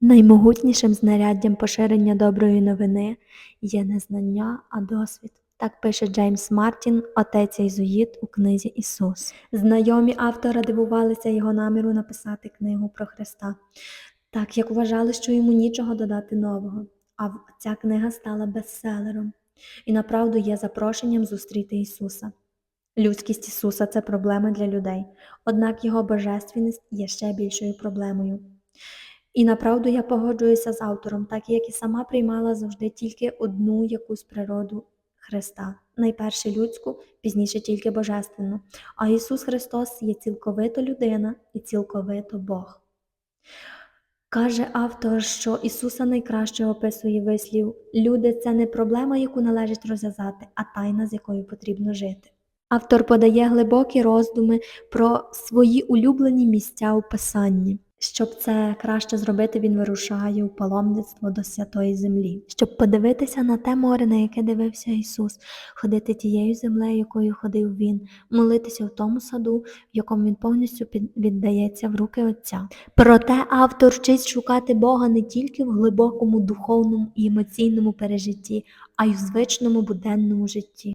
Наймогутнішим знаряддям поширення доброї новини є не знання, а досвід. Так пише Джеймс Мартін, отець Єзуїт у книзі Ісус. Знайомі автора дивувалися його наміру написати книгу про Христа, так як вважали, що йому нічого додати нового. А ця книга стала бестселером і направду є запрошенням зустріти Ісуса. Людськість Ісуса це проблема для людей, однак Його божественність є ще більшою проблемою. І направду я погоджуюся з автором, так як і сама приймала завжди тільки одну якусь природу Христа, найперше людську, пізніше тільки божественну. А Ісус Христос є цілковито людина і цілковито Бог. Каже автор, що Ісуса найкраще описує вислів Люди це не проблема, яку належить розв'язати, а тайна, з якою потрібно жити. Автор подає глибокі роздуми про свої улюблені місця у Писанні. Щоб це краще зробити, він вирушає у паломництво до святої землі, щоб подивитися на те море, на яке дивився Ісус, ходити тією землею, якою ходив Він, молитися в тому саду, в якому він повністю віддається в руки Отця. Проте автор вчить шукати Бога не тільки в глибокому духовному і емоційному пережитті, а й в звичному буденному житті.